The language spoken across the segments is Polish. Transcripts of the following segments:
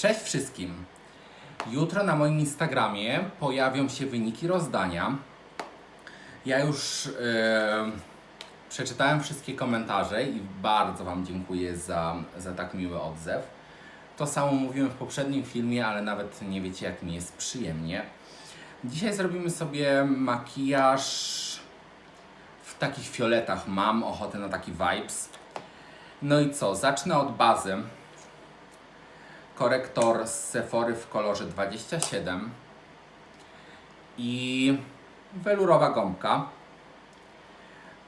Cześć wszystkim! Jutro na moim Instagramie pojawią się wyniki rozdania. Ja już e, przeczytałem wszystkie komentarze i bardzo Wam dziękuję za, za tak miły odzew. To samo mówiłem w poprzednim filmie, ale nawet nie wiecie, jak mi jest przyjemnie. Dzisiaj zrobimy sobie makijaż w takich fioletach. Mam ochotę na taki vibes. No i co? Zacznę od bazy. Korektor z Sephory w kolorze 27 i welurowa gąbka.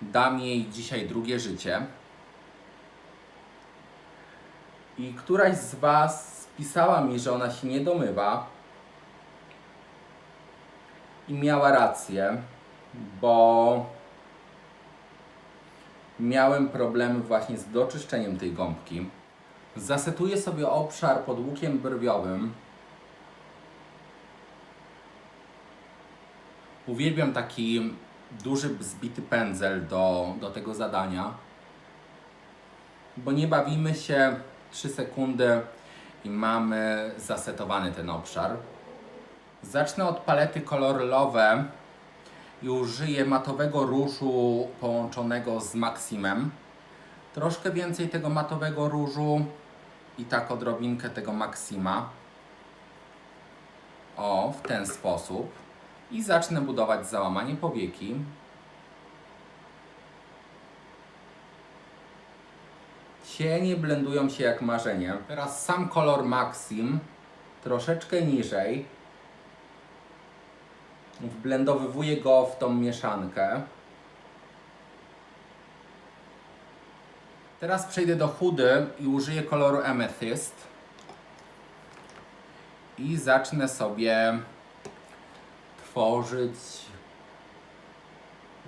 Dam jej dzisiaj drugie życie. I któraś z Was pisała mi, że ona się nie domywa. I miała rację, bo miałem problemy właśnie z doczyszczeniem tej gąbki. Zasetuję sobie obszar pod łukiem brwiowym. Uwielbiam taki duży, zbity pędzel do, do tego zadania, bo nie bawimy się 3 sekundy i mamy zasetowany ten obszar. Zacznę od palety Color Love i użyję matowego różu połączonego z Maximem. Troszkę więcej tego matowego różu i tak odrobinkę tego Maxima. O, w ten sposób. I zacznę budować załamanie powieki. Cienie blendują się jak marzenie. Teraz sam kolor Maxim, troszeczkę niżej. Wblendowywuję go w tą mieszankę. Teraz przejdę do chudy i użyję koloru Amethyst. I zacznę sobie tworzyć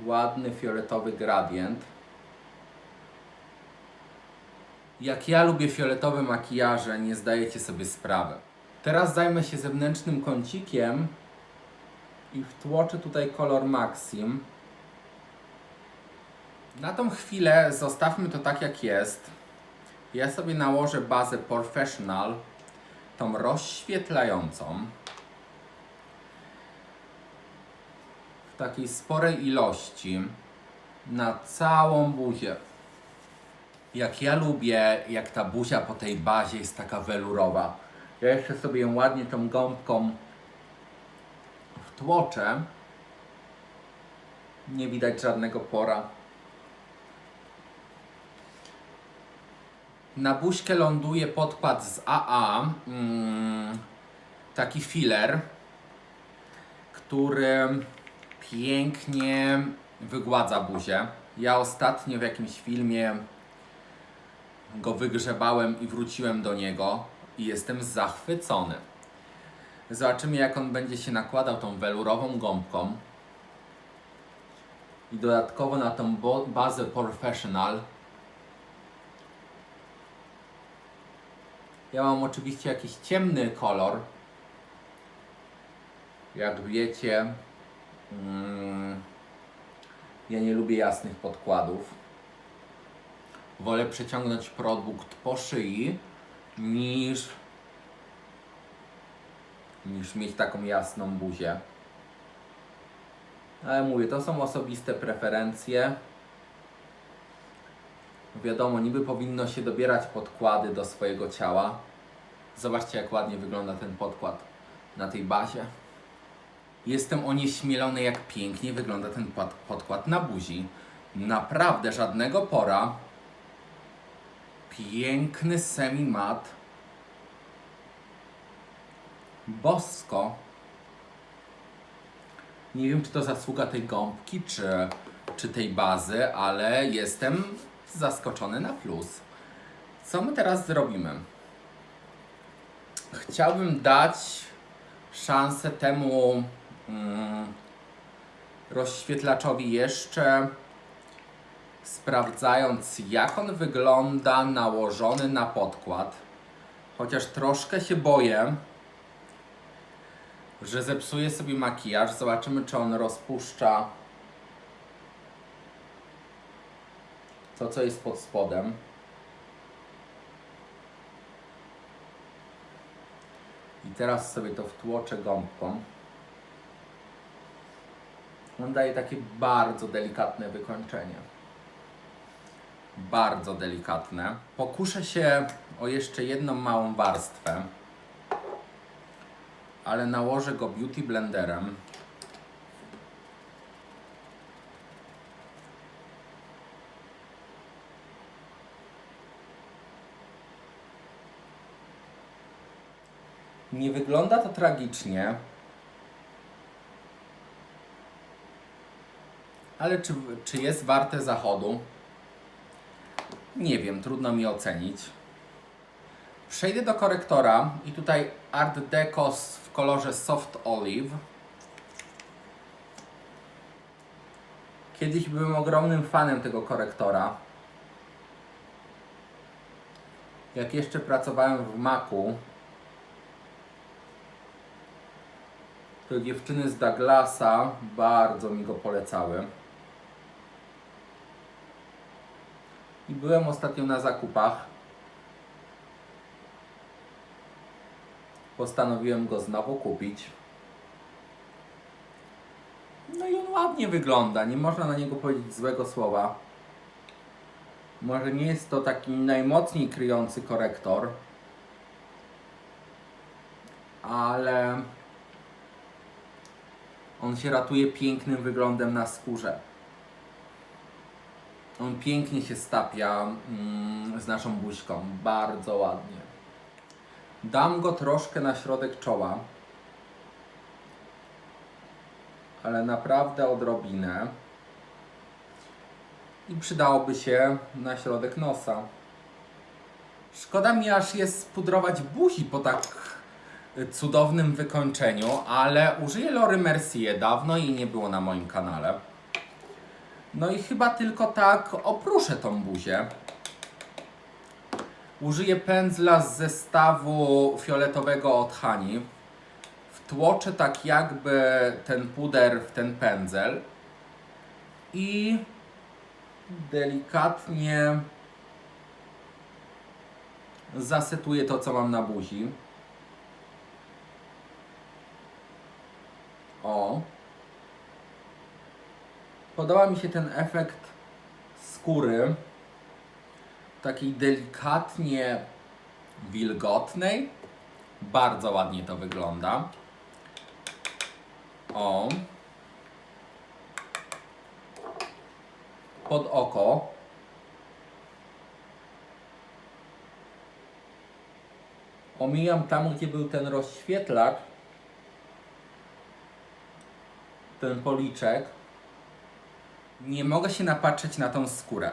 ładny fioletowy gradient. Jak ja lubię fioletowe makijaże, nie zdajecie sobie sprawy. Teraz zajmę się zewnętrznym kącikiem i wtłoczę tutaj kolor Maxim. Na tą chwilę zostawmy to tak jak jest. Ja sobie nałożę bazę Professional, tą rozświetlającą. W takiej sporej ilości na całą buzię. Jak ja lubię, jak ta buzia po tej bazie jest taka welurowa. Ja jeszcze sobie ją ładnie tą gąbką wtłoczę. Nie widać żadnego pora. Na buźkę ląduje podkład z AA, mm, taki filler, który pięknie wygładza buzię. Ja ostatnio w jakimś filmie go wygrzebałem i wróciłem do niego i jestem zachwycony. Zobaczymy jak on będzie się nakładał tą welurową gąbką. I dodatkowo na tą bazę Professional Ja mam oczywiście jakiś ciemny kolor. Jak wiecie, mm, ja nie lubię jasnych podkładów. Wolę przeciągnąć produkt po szyi niż, niż mieć taką jasną buzię. Ale mówię, to są osobiste preferencje. Wiadomo, niby powinno się dobierać podkłady do swojego ciała. Zobaczcie, jak ładnie wygląda ten podkład na tej bazie. Jestem onieśmielony, jak pięknie wygląda ten pod- podkład na buzi. Naprawdę żadnego pora. Piękny semi-mat. Bosko. Nie wiem, czy to zasługa tej gąbki, czy, czy tej bazy, ale jestem zaskoczony na plus. Co my teraz zrobimy? Chciałbym dać szansę temu mm, rozświetlaczowi jeszcze, sprawdzając jak on wygląda nałożony na podkład. Chociaż troszkę się boję, że zepsuje sobie makijaż. Zobaczymy, czy on rozpuszcza to, co jest pod spodem. I teraz sobie to wtłoczę gąbką. On daje takie bardzo delikatne wykończenie. Bardzo delikatne. Pokuszę się o jeszcze jedną małą warstwę, ale nałożę go beauty blenderem. Nie wygląda to tragicznie. Ale czy, czy jest warte zachodu? Nie wiem, trudno mi ocenić. Przejdę do korektora i tutaj Art Deco w kolorze Soft Olive. Kiedyś byłem ogromnym fanem tego korektora. Jak jeszcze pracowałem w Macu, dziewczyny z Douglasa bardzo mi go polecały. I byłem ostatnio na zakupach. Postanowiłem go znowu kupić. No i on ładnie wygląda, nie można na niego powiedzieć złego słowa. Może nie jest to taki najmocniej kryjący korektor, ale on się ratuje pięknym wyglądem na skórze. On pięknie się stapia mm, z naszą buźką, bardzo ładnie. Dam go troszkę na środek czoła, ale naprawdę odrobinę. I przydałoby się na środek nosa. Szkoda mi aż jest spudrować buzi po tak cudownym wykończeniu, ale użyję Lory Mercier. Dawno jej nie było na moim kanale. No i chyba tylko tak opruszę tą buzię. Użyję pędzla z zestawu fioletowego od Hani. Wtłoczę tak jakby ten puder w ten pędzel i delikatnie zasetuję to, co mam na buzi. O. Podoba mi się ten efekt skóry. Takiej delikatnie wilgotnej. Bardzo ładnie to wygląda. O. Pod oko. Omijam tam, gdzie był ten rozświetlacz. Ten policzek, nie mogę się napatrzeć na tą skórę.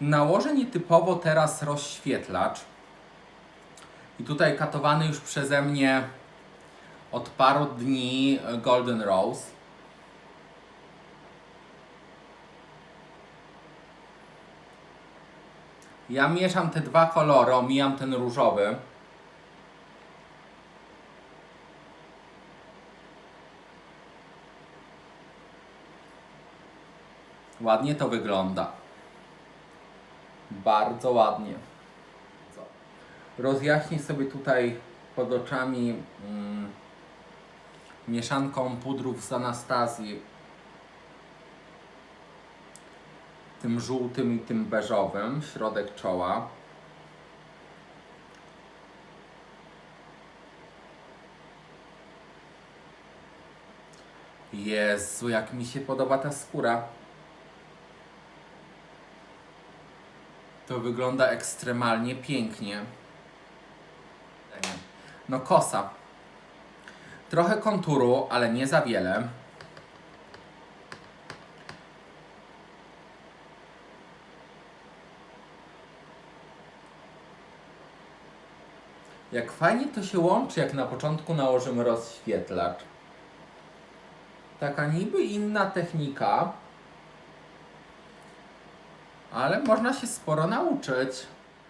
Nałożę nietypowo teraz rozświetlacz. I tutaj katowany już przeze mnie od paru dni Golden Rose. Ja mieszam te dwa kolory, omijam ten różowy. Ładnie to wygląda. Bardzo ładnie. Rozjaśnię sobie tutaj pod oczami mm, mieszanką pudrów z Anastazji. Tym żółtym i tym beżowym, środek czoła. Jezu, jak mi się podoba ta skóra. To wygląda ekstremalnie pięknie. No kosa. Trochę konturu, ale nie za wiele. Jak fajnie to się łączy, jak na początku nałożymy rozświetlacz. Taka niby inna technika, ale można się sporo nauczyć.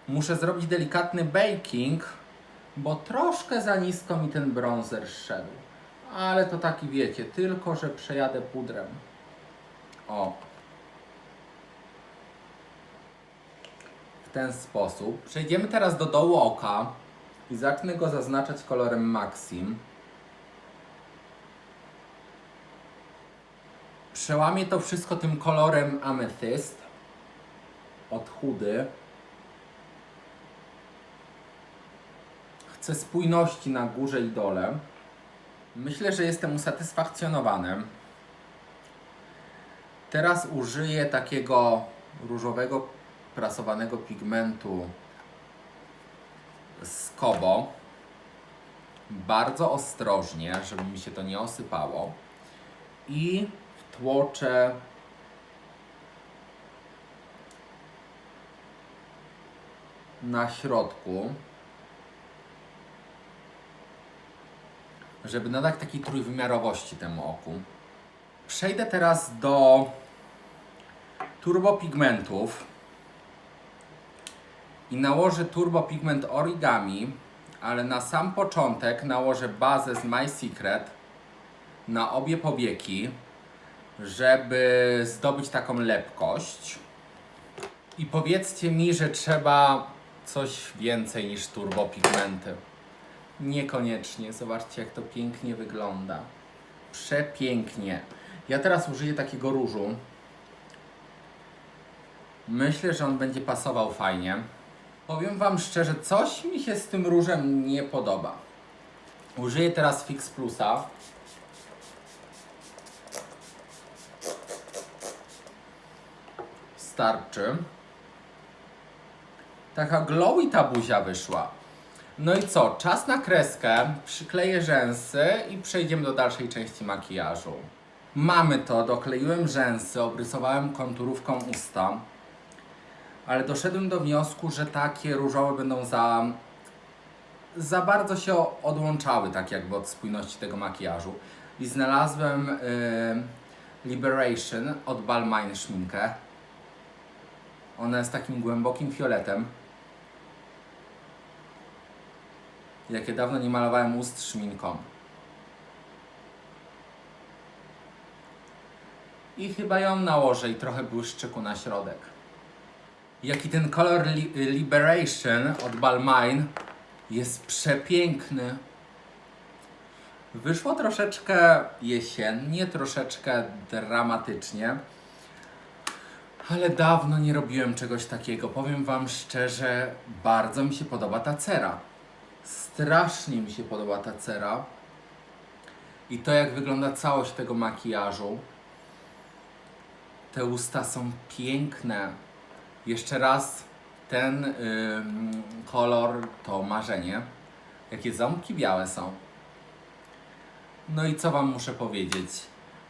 Muszę zrobić delikatny baking, bo troszkę za nisko mi ten bronzer szedł. Ale to taki wiecie, tylko że przejadę pudrem. O. W ten sposób. Przejdziemy teraz do dołu oka. I zacznę go zaznaczać kolorem Maxim. Przełamię to wszystko tym kolorem ametyst od chudy. Chcę spójności na górze i dole. Myślę, że jestem usatysfakcjonowany. Teraz użyję takiego różowego prasowanego pigmentu z Kobo. Bardzo ostrożnie, żeby mi się to nie osypało. I wtłoczę na środku, żeby nadać takiej trójwymiarowości temu oku. Przejdę teraz do turbopigmentów i nałożę turbopigment origami, ale na sam początek nałożę bazę z My Secret na obie powieki, żeby zdobyć taką lepkość. I powiedzcie mi, że trzeba coś więcej niż turbopigmenty. Niekoniecznie. Zobaczcie, jak to pięknie wygląda. Przepięknie. Ja teraz użyję takiego różu. Myślę, że on będzie pasował fajnie. Powiem Wam szczerze, coś mi się z tym różem nie podoba. Użyję teraz Fix Plusa. Starczy. Taka glowy ta buzia wyszła. No i co? Czas na kreskę, przykleję rzęsy i przejdziemy do dalszej części makijażu. Mamy to, dokleiłem rzęsy, obrysowałem konturówką usta, ale doszedłem do wniosku, że takie różowe będą za, za bardzo się odłączały, tak jakby od spójności tego makijażu. I znalazłem y, Liberation od Balmain szminkę. Ona jest takim głębokim fioletem. Jakie dawno nie malowałem ust szminką. I chyba ją nałożę i trochę błyszczyku na środek. Jaki ten kolor li Liberation od Balmain jest przepiękny. Wyszło troszeczkę jesiennie, troszeczkę dramatycznie. Ale dawno nie robiłem czegoś takiego. Powiem Wam szczerze, bardzo mi się podoba ta cera. Strasznie mi się podoba ta cera. I to, jak wygląda całość tego makijażu. Te usta są piękne. Jeszcze raz, ten ym, kolor to marzenie. Jakie ząbki białe są. No i co Wam muszę powiedzieć?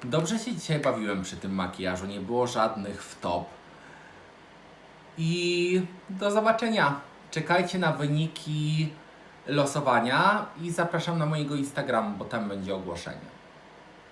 Dobrze się dzisiaj bawiłem przy tym makijażu, nie było żadnych wtop. I do zobaczenia. Czekajcie na wyniki losowania i zapraszam na mojego Instagrama, bo tam będzie ogłoszenie.